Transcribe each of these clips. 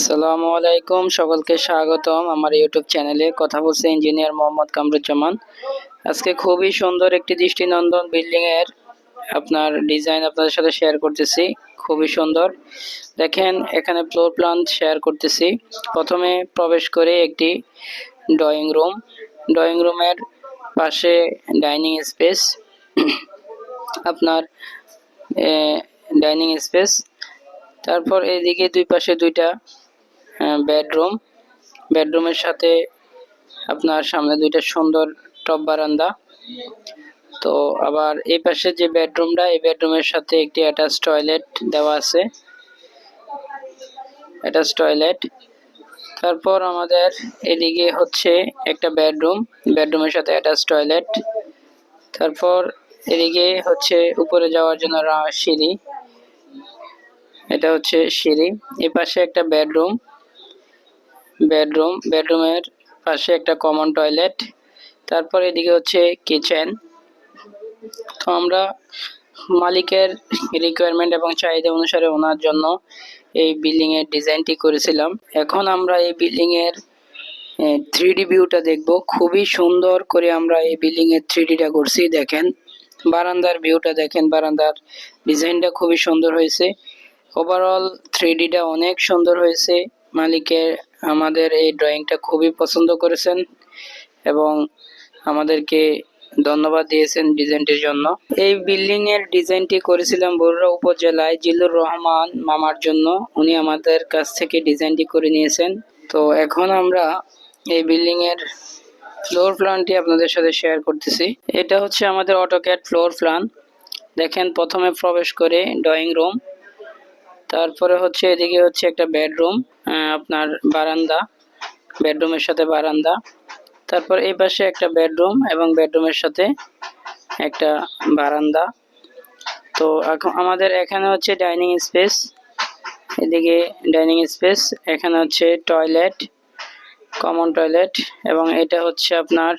আসসালামু আলাইকুম, সকলকে স্বাগতম আমার ইউটিউব চ্যানেলে। কথা বলছে ইঞ্জিনিয়ার মোহাম্মদ কামরুজ্জামান। আজকে খুবই সুন্দর একটি দৃষ্টিনন্দন বিল্ডিং এর আপনার ডিজাইন আপনাদের সাথে শেয়ার করতেছি। খুবই সুন্দর। দেখেন, এখানে ফ্লোর প্ল্যান শেয়ার করতেছি। প্রথমে প্রবেশ করে একটি ড্রয়িং রুম ড্রয়িং রুমের পাশে ডাইনিং স্পেস আপনার ডাইনিং স্পেস তারপর এদিকে দুই পাশে দুইটা বেডরুম বেডরুমের সাথে আপনার সামনে দুইটা সুন্দর টপ বারান্দা। তো আবার এই পাশে যে বেডরুমটা এই বেডরুমের সাথে একটি অ্যাটাচ টয়লেট দেওয়া আছে। অ্যাটাচ টয়লেট তারপর আমাদের এদিকে হচ্ছে একটা বেডরুম বেডরুমের সাথে অ্যাটাচ টয়লেট তারপর এদিকে হচ্ছে উপরে যাওয়ার জন্য সিঁড়ি। এটা হচ্ছে সিঁড়ি। এই পাশে একটা বেডরুম বেডরুম, বেডরুমের পাশে একটা কমন টয়লেট তারপর এদিকে হচ্ছে কিচেন তো আমরা মালিকের রিকোয়ারমেন্ট এবং চাহিদা অনুসারে ওনার জন্য এই বিল্ডিংয়ের ডিজাইনটি করেছিলাম। এখন আমরা এই বিল্ডিং এর থ্রি ডি ভিউটা দেখব। খুবই সুন্দর করে আমরা এই বিল্ডিংয়ের থ্রি ডিটা করছি, দেখেন। বারান্দার ভিউটা দেখেন, বারান্দার ডিজাইনটা খুবই সুন্দর হয়েছে। ওভারঅল থ্রি ডিটা অনেক সুন্দর হয়েছে। মালিকের আমাদের এই ড্রয়িংটা খুবই পছন্দ করেছেন এবং আমাদেরকে ধন্যবাদ দিয়েছেন ডিজাইনটির জন্য। এই বিল্ডিং এর ডিজাইনটি করেছিলাম বরুড়া উপজেলায় জিল্লুর রহমান মামার জন্য। উনি আমাদের কাছ থেকে ডিজাইনটি করে নিয়েছেন। তো এখন আমরা এই বিল্ডিং এর ফ্লোর প্ল্যানটি আপনাদের সাথে শেয়ার করতেছি। এটা হচ্ছে আমাদের অটোক্যাড ফ্লোর প্ল্যান। দেখেন প্রথমে প্রবেশ করে ড্রয়িং রুম। তারপরে হচ্ছে এদিকে হচ্ছে একটা বেডরুম আপনার বারান্দা বেডরুমের সাথে বারান্দা। তারপর এই পাশে একটা বেডরুম এবং বেডরুমের সাথে একটা বারান্দা। তো এখন আমাদের এখানে হচ্ছে ডাইনিং স্পেস এদিকে ডাইনিং স্পেস এখানে হচ্ছে টয়লেট কমন টয়লেট এবং এটা হচ্ছে আপনার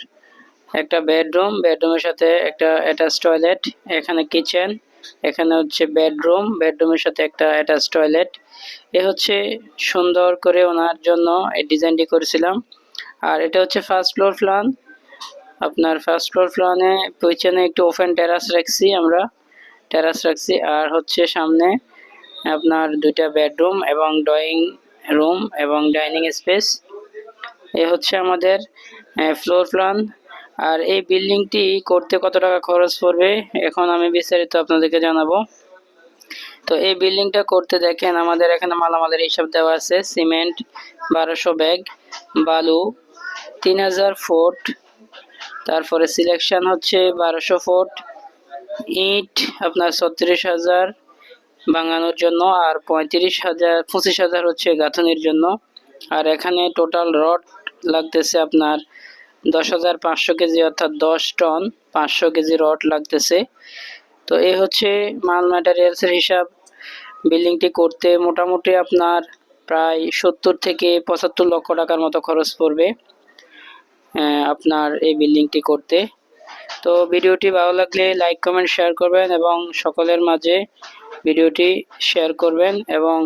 একটা বেডরুম বেডরুমের সাথে একটা অ্যাটাচ টয়লেট এখানে কিচেন এখানে হচ্ছে বেডরুম, বেডরুমের সাথে একটা অ্যাটাচ টয়লেট। এ হচ্ছে সুন্দর করে ওনার জন্য এই ডিজাইনটি করেছিলাম। আর এটা হচ্ছে ফার্স্ট ফ্লোর প্ল্যান আপনার ফার্স্ট ফ্লোর প্ল্যানে পিছনে একটু ওপেন টেরাস রাখছি আমরা। টেরাস রাখছি। আর হচ্ছে সামনে আপনার দুইটা বেডরুম এবং ড্রয়িং রুম এবং ডাইনিং স্পেস এ হচ্ছে আমাদের ফ্লোর প্ল্যান আর এই বিল্ডিংটি করতে কত টাকা খরচ পড়বে? এখন আমি বিস্তারিত আপনাদেরকে জানাব। তো এই বিল্ডিংটা করতে দেখেন, আমাদের এখানে মালামালের হিসাব দেওয়া আছে। সিমেন্ট, বারোশো ব্যাগ, বালু, তিন হাজার ফুট। তারপরে সিলেকশন হচ্ছে বারোশো ফুট। ইট আপনার ছত্রিশ হাজার বাঙানোর জন্য আর পঁয়ত্রিশ হাজার, পঁচিশ হাজার হচ্ছে গাঁথনির জন্য। আর এখানে টোটাল রড লাগতেছে আপনার দশ হাজার পাঁচশো কেজি, অর্থাৎ দশ টন পাঁচশো কেজি রড লাগতেছে। তো এ হচ্ছে মাল ম্যাটেরিয়ালসের হিসাব। বিল্ডিংটি করতে মোটামুটি আপনার প্রায় সত্তর থেকে পঁচাত্তর লক্ষ টাকার মতো খরচ পড়বে আপনার এই বিল্ডিংটি করতে। তো ভিডিওটি ভালো লাগলে লাইক কমেন্ট শেয়ার করবেন এবং সকলের মাঝে ভিডিওটি শেয়ার করবেন এবং